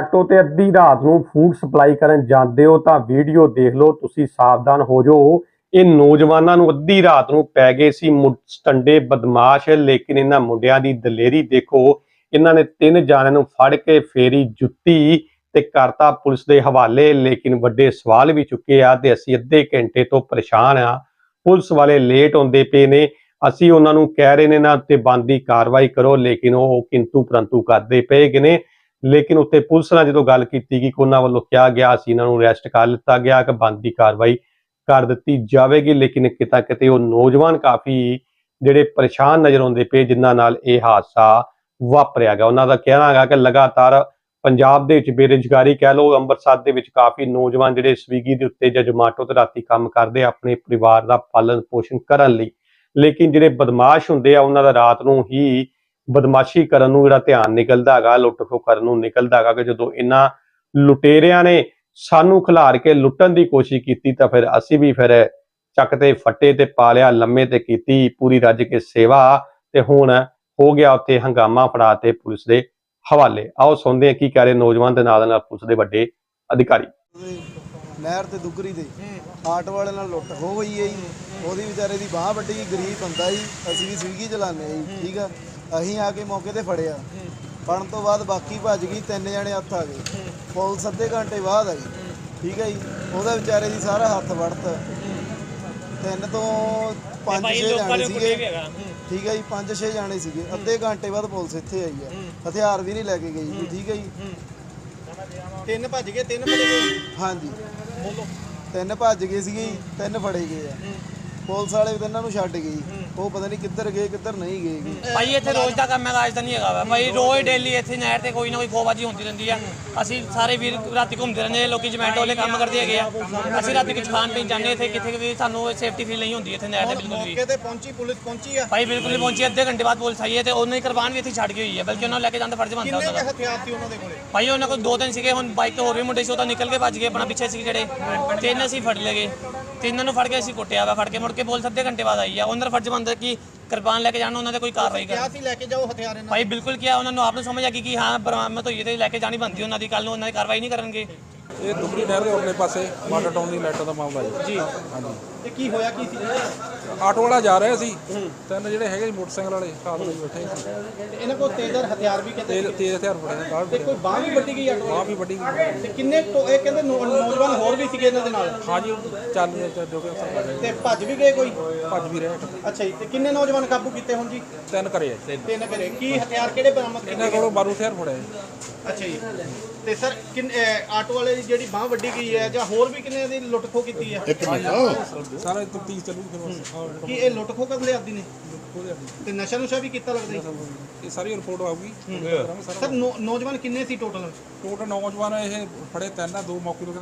Auto ਤੇ ਅੱਧੀ ਰਾਤ ਨੂੰ ਫੂਡ ਸਪਲਾਈ ਕਰਨ ਜਾਂਦੇ ਹੋ ਤਾਂ ਵੀਡੀਓ ਦੇਖ ਲਓ, ਤੁਸੀਂ ਸਾਵਧਾਨ ਹੋ ਜਾਓ। ਇਹ ਨੌਜਵਾਨਾਂ ਨੂੰ ਅੱਧੀ ਰਾਤ ਨੂੰ ਪੈ ਗਏ ਸੀ ਮੁਸਟੰਡੇ ਬਦਮਾਸ਼, ਲੇਕਿਨ ਇਹਨਾਂ ਮੁੰਡਿਆਂ ਦੀ ਦਲੇਰੀ ਦੇਖੋ। ਇਹਨਾਂ ਨੇ ਤਿੰਨ ਜਾਣਿਆਂ ਨੂੰ ਫੜ ਕੇ ਫੇਰੀ ਜੁੱਤੀ ਤੇ ਕਰਤਾ ਪੁਲਿਸ ਦੇ ਹਵਾਲੇ, ਲੇਕਿਨ ਵੱਡੇ ਸਵਾਲ ਵੀ ਚੁੱਕੇ ਆ ਤੇ ਅਸੀਂ ਅੱਧੇ ਘੰਟੇ ਤੋਂ ਪਰੇਸ਼ਾਨ ਆ। ਪੁਲਿਸ ਵਾਲੇ ਲੇਟ ਹੁੰਦੇ ਪਏ ਨੇ। ਅਸੀਂ ਉਹਨਾਂ ਨੂੰ ਕਹਿ ਰਹੇ ਨੇ ਨਾ ਤੇ ਬੰਦੀ ਕਾਰਵਾਈ ਕਰੋ, ਲੇਕਿਨ ਉਹ ਕਿੰਤੂ ਪਰੰਤੂ ਕਰਦੇ ਪਏਗੇ ਨੇ। ਲੇਕਿਨ ਉੱਤੇ ਪੁਲਿਸ ਨਾਲ ਜਦੋਂ ਗੱਲ ਕੀਤੀ ਗਈ ਕਿ ਉਹਨਾਂ ਵੱਲੋਂ ਕਿਹਾ ਗਿਆ ਸੀ ਇਹਨਾਂ ਨੂੰ ਅਰੈਸਟ ਕਰ ਲਿੱਤਾ ਗਿਆ, ਕਿ ਬੰਦੀ ਕਾਰਵਾਈ ਕਰ ਦਿੱਤੀ ਜਾਵੇਗੀ। ਲੇਕਿਨ ਕਿਤਾ ਕਿਤੇ ਉਹ ਨੌਜਵਾਨ ਕਾਫੀ ਜਿਹੜੇ ਪਰੇਸ਼ਾਨ ਨਜ਼ਰ ਆਉਂਦੇ ਪਏ, ਜਿਨ੍ਹਾਂ ਨਾਲ ਇਹ ਹਾਦਸਾ ਵਾਪਰਿਆ ਗਿਆ। ਉਹਨਾਂ ਦਾ ਕਹਿਣਾ ਹੈਗਾ ਕਿ ਲਗਾਤਾਰ ਪੰਜਾਬ ਦੇ ਵਿੱਚ ਬੇਰੁਜ਼ਗਾਰੀ ਕਹਿ ਲਓ, ਅੰਮ੍ਰਿਤਸਰ ਦੇ ਵਿੱਚ ਕਾਫੀ ਨੌਜਵਾਨ ਜਿਹੜੇ ਸਵੀਗੀ ਦੇ ਉੱਤੇ ਜਾਂ ਜਮਾਟੋ ਤੇ ਰਾਤੀ ਕੰਮ ਕਰਦੇ ਆਪਣੇ ਪਰਿਵਾਰ ਦਾ ਪਾਲਣ ਪੋਸ਼ਣ ਕਰਨ ਲਈ। ਲੇਕਿਨ ਜਿਹੜੇ ਬਦਮਾਸ਼ ਹੁੰਦੇ ਆ, ਉਹਨਾਂ ਦਾ ਰਾਤ ਨੂੰ ਹੀ ਬਦਮਾਸ਼ੀ ਕਰਨ ਨੂੰ ਜਿਹੜਾ ਧਿਆਨ ਨਿਕਲਦਾ ਹੈਗਾ ਲੁੱਟ ਕਰਨ ਨੂੰ ਨਿਕਲਦਾ ਹੈਗਾ ਕਿ ਜਦੋਂ ਇਹਨਾਂ ਲੁਟੇਰਿਆਂ ਨੇ ਸਾਨੂੰ ਖਿਲਾਰ ਕੇ ਲੁੱਟਣ ਦੀ ਕੋਸ਼ਿਸ਼ ਕੀਤੀ ਤਾਂ ਫਿਰ ਅਸੀਂ ਵੀ ਫਿਰ ਚੱਕ ਤੇ, ਫੱਟੇ ਤੇ ਪਾ ਲਿਆ, ਲੰਮੇ ਤੇ ਕੀਤੀ, ਪੂਰੀ ਰੱਜ ਕੇ ਸੇਵਾ ਤੇ ਹੁਣ ਹੋ ਗਿਆ ਉੱਥੇ ਹੰਗਾਮਾ ਫੜਾ ਤੇ ਪੁਲਿਸ ਦੇ ਹਵਾਲੇ। ਆਓ ਸੁਣਦੇ ਆ ਕੀ ਕਹਿ ਰਹੇ ਨੌਜਵਾਨ ਦੇ ਨਾਲ ਨਾਲ ਪੁਲਿਸ ਦੇ ਵੱਡੇ ਅਧਿਕਾਰੀ। ਨਹਿਰ ਤੇ ਦੁਗਰੀ ਦੇ ਆਟੋ ਵਾਲੇ ਨਾਲ ਲੁੱਟ ਹੋ ਗਈ ਹੈ ਜੀ। ਉਹਦੀ ਵਿਚਾਰੇ ਦੀ ਬਾਹ ਵੱਡੀ ਗਈ, ਗਰੀਬ ਬੰਦਾ ਜੀ। ਅਸੀਂ ਵੀ ਸਵੀਗੀ ਚਲਾਉਂਦੇ ਹਾਂ ਜੀ ਠੀਕ ਆ? ਅਸੀਂ ਆ ਕੇ ਮੌਕੇ ਤੇ ਫੜਿਆ। ਫੜਨ ਤੋਂ ਬਾਅਦ ਬਾਕੀ ਭੱਜ ਗਈ ਤਿੰਨ ਜਣੇ ਹੱਥ ਆ ਗਏ। ਪੁਲਿਸ ਅੱਧੇ ਘੰਟੇ ਬਾਅਦ ਆਈ ਠੀਕ ਹੈ ਜੀ? ਉਹਦਾ ਵਿਚਾਰੇ ਦੀ ਸਾਰਾ ਹੱਥ ਵੜਤ। ਤਿੰਨ ਤੋਂ ਪੰਜ ਛੇ ਜਾਣੇ ਸੀਗੇ। ਠੀਕ ਹੈ ਜੀ ਪੰਜ ਛੇ ਜਾਣੇ ਸੀਗੇ। ਅੱਧੇ ਘੰਟੇ ਬਾਅਦ ਪੁਲਿਸ ਇੱਥੇ ਆਈ ਆ। ਹਥਿਆਰ ਵੀ ਨਹੀਂ ਲੈ ਕੇ ਗਈ ਠੀਕ ਹੈ ਜੀ? ਤਿੰਨ ਭੱਜ ਗਏ ਤਿੰਨ ਭੱਜ ਗਏ। ਹਾਂਜੀ। ਤਿੰਨ ਭੱਜ ਗਏ ਸੀਗੇ ਤਿੰਨ ਫੜੇ ਗਏ ਆ। ਪੁਲਿਸ ਵਾਲੇ ਵੀ ਇਹਨਾਂ ਨੂੰ ਛੱਡ ਗਏ। ਉਹ ਪਤਾ ਨਹੀਂ ਕਿੱਧਰ ਗਏ ਕਿੱਧਰ ਨਹੀਂ ਗਏ। ਭਾਈ ਇੱਥੇ ਰੋਜ਼ ਦਾ ਕੰਮ ਹੈਗਾ ਅੱਜ ਤਾਂ ਨਹੀਂ ਹੈਗਾ ਵਾ। ਭਾਈ ਰੋਜ਼ ਡੇਲੀ ਇੱਥੇ ਨਹਿਰ ਤੇ ਕੋਈ ਨਾ ਕੋਈ ਖੋਬਾਜੀ ਹੁੰਦੀ ਰਹਿੰਦੀ ਆ। ਅਸੀਂ ਸਾਰੇ ਵੀਰ ਰਾਤੀ ਘੁੰਮਦੇ ਰਹਿੰਦੇ ਆ ਲੋਕੀ ਜਮੈਟੋ ਵਾਲੇ ਕੰਮ ਕਰਦੇ ਹੈਗੇ ਆ। ਅਸੀਂ ਰਾਤੀ ਕੁਝ ਖਾਣ ਪੀਣ ਜਾਂਦੇ ਇੱਥੇ ਕਿੱਥੇ ਵੀ ਸਾਨੂੰ ਸੇਫਟੀ ਫੀਲ ਨਹੀਂ ਹੁੰਦੀ ਇੱਥੇ ਨਹਿਰ ਤੇ ਬਿਲਕੁਲ ਵੀ। ਮੌਕੇ ਤੇ ਪਹੁੰਚੀ ਪੁਲਿਸ ਪਹੁੰਚੀ ਆ। ਭਾਈ ਬਿਲਕੁਲ ਨਹੀਂ ਪਹੁੰਚੀ ਅੱਧੇ ਘੰਟੇ ਬਾਅਦ ਪੁਲਿਸ ਆਈ ਹੈ ਤੇ ਉਹਨਾਂ ਦੀ ਕੁਰਬਾਨ ਵੀ ਇੱਥੇ ਛੱਡ ਗਈ ਹੋਈ ਹੈ ਬਲਕਿ ਉਹਨਾਂ ਨੂੰ ਲੈ ਕੇ ਜਾਂਦਾ ਫਰਜ਼ ਬਣਦਾ ਉਹਨਾਂ ਦਾ। ਹਥਿਆਰ ਸੀ ਉਹਨਾਂ ਦੇ ਕੋਲੇ? ਭਾਈ ਉਹਨਾਂ ਕੋਲ ਦੋ ਤਿੰਨ ਸੀਗੇ ਹੁਣ ਬਾਈਕ ਤੇ ਹੋਰ ਵੀ ਮੁੰਡੇ ਸੀ ਉਹ ਤਾਂ ਨਿਕਲ ਕੇ ਭੱਜ ਗਏ ਆਪਣਾ ਪਿੱਛੇ ਸੀ ਜਿਹੜੇ। ਤਿੰਨ ਅਸੀਂ ਫੜ ਲਏ ਤਿੰਨਾਂ ਨੂੰ ਫੜ ਕੇ ਅਸੀਂ ਕੁੱਟਿਆ ਵਾ ਫੜ ਕੇ ਮੁੜ ਕੇ ਪੁਲਿਸ ਅੱਧੇ ਘੰਟੇ ਬਾਅਦ ਆਈ ਆ। ਉਹਨਾਂ ਦਾ ਫਰਜ਼ ਬਣਦਾ ਕਿ ਕੁਰਬਾਨ ਲੈ ਕੇ ਜਾਣ ਉਹਨਾਂ ਤੇ ਕੋਈ ਕਾਰਵਾਈ ਕਿਹਾ ਕਰਨ। ਸੀ ਲੈ ਕੇ ਜਾਓ ਹਥਿਆਰ ਇਹਨਾਂ ਭਾਈ ਬਿਲਕੁਲ ਕਿਹਾ ਉਹਨਾਂ ਨੂੰ ਆਪ ਨੂੰ ਸਮਝ ਆ ਗਈ ਕਿ ਹਾਂ ਬਰਾਮਦ ਹੋਈ ਤੇ ਲੈ ਕੇ ਜਾਣੀ ਬਣਦੀ ਉਹਨਾਂ ਦੀ ਕੱਲ ਨੂੰ ਉਹਨਾਂ ਦੀ ਕਾਰਵਾਈ ਨਹੀਂ ਕਰਨਗੇ। ਇਹ ਦੁਗਰੀ ਨਹਿਰ ਦੇ ਉਰਲੇ ਪਾਸੇ ਵਾਟਰ ਟਾਊਨ ਦੀ ਲਾਈਟਾਂ ਦਾ ਮਾਮਲਾ ਜੀ। ਜੀ। ਹਾਂਜੀ। ਤੇ ਕੀ ਹੋਇਆ ਕੀ ਸੀ? ਆਟੋ ਵਾਲਾ ਜਾ ਰਿਹਾ ਸੀ। ਤਿੰਨ ਜਿਹੜੇ ਹੈਗੇ ਸੀ ਮੋਟਰਸਾਈਕਲ ਵਾਲੇ ਸਾਥ ਵਿੱਚ ਬੈਠੇ ਸੀ। ਤੇ ਇਹਨਾਂ ਕੋਲ ਤੇਜ਼ਰ ਹਥਿਆਰ ਵੀ ਕਹਿੰਦੇ ਤੇਜ਼ ਤੇਜ਼ ਹਥਿਆਰ ਫੜੇ ਨੇ ਗਾਲ ਤੇ ਕੋਈ ਬਾਹ ਵੀ ਵੱਡੀ ਗਈ ਆਟੋ ਬਾਹ ਵੀ ਵੱਡੀ ਤੇ ਕਿੰਨੇ ਟੋ- ਇਹ ਕਹਿੰਦੇ ਨੌਜਵਾਨ ਹੋਰ ਵੀ ਸੀਗੇ ਇਹਨਾਂ ਦੇ ਨਾਲ? ਹਾਂਜੀ ਚੱਲ ਜੋ ਕਿ ਤੇ ਭੱਜ ਵੀ ਗਏ ਕੋਈ? ਭੱਜ ਵੀ ਰਹੇ। ਅੱਛਾ ਜੀ ਤੇ ਕਿੰਨੇ ਨੌਜਵਾਨ ਕਾਬੂ ਕੀਤੇ ਹੁਣ ਜੀ? ਤਿੰਨ ਕਰੇ। ਤਿੰਨ ਘਰੇ ਕੀ ਹਥਿਆਰ ਕਿਹੜੇ ਬਰਾਮਦ ਇਹਨਾਂ ਕੀਤੇ? ਕੋਲੋਂ ਬਾਰੂ ਹਥਿਆਰ ਫੜਿਆ। ਅੱਛਾ ਜੀ। ਤੇ ਸਰ ਕਿੰਨ ਆਟੋ ਵਾਲੇ ਦੀ ਜਿਹੜੀ ਬਾਹ ਵੱਡੀ ਗਈ ਹੈ ਜਾਂ ਹੋਰ ਵੀ ਕਿੰਨੇ ਦੀ ਲੁੱਟ ਖੋਹ ਕੀਤੀ ਹੈ? ਸਾਰਾ ਤਫਤੀਸ਼ ਚੱਲੂ ਫਿਰ। ਕੀ ਇਹ ਲੁੱਟ ਖੋਹ ਕਰਨ ਦੇ ਆਦੀ ਨੇ। ਤੇ ਨਸ਼ਾ ਨੁਸ਼ਾ ਵੀ ਕੀਤਾ ਲੱਗਦਾ ਜੀ? ਇਹ ਸਾਰੀ ਰਿਪੋਰਟ ਆਊਗੀ। ਸਾਰਾ ਨੌਜਵਾਨ ਕਿੰਨੇ ਸੀ ਟੋਟਲ ਟੋਟਲ ਨੌਜਵਾਨ ਇਹ ਫੜੇ ਤਿੰਨ ਆ ਦੋ ਮੌਕੇ ਤੋਂ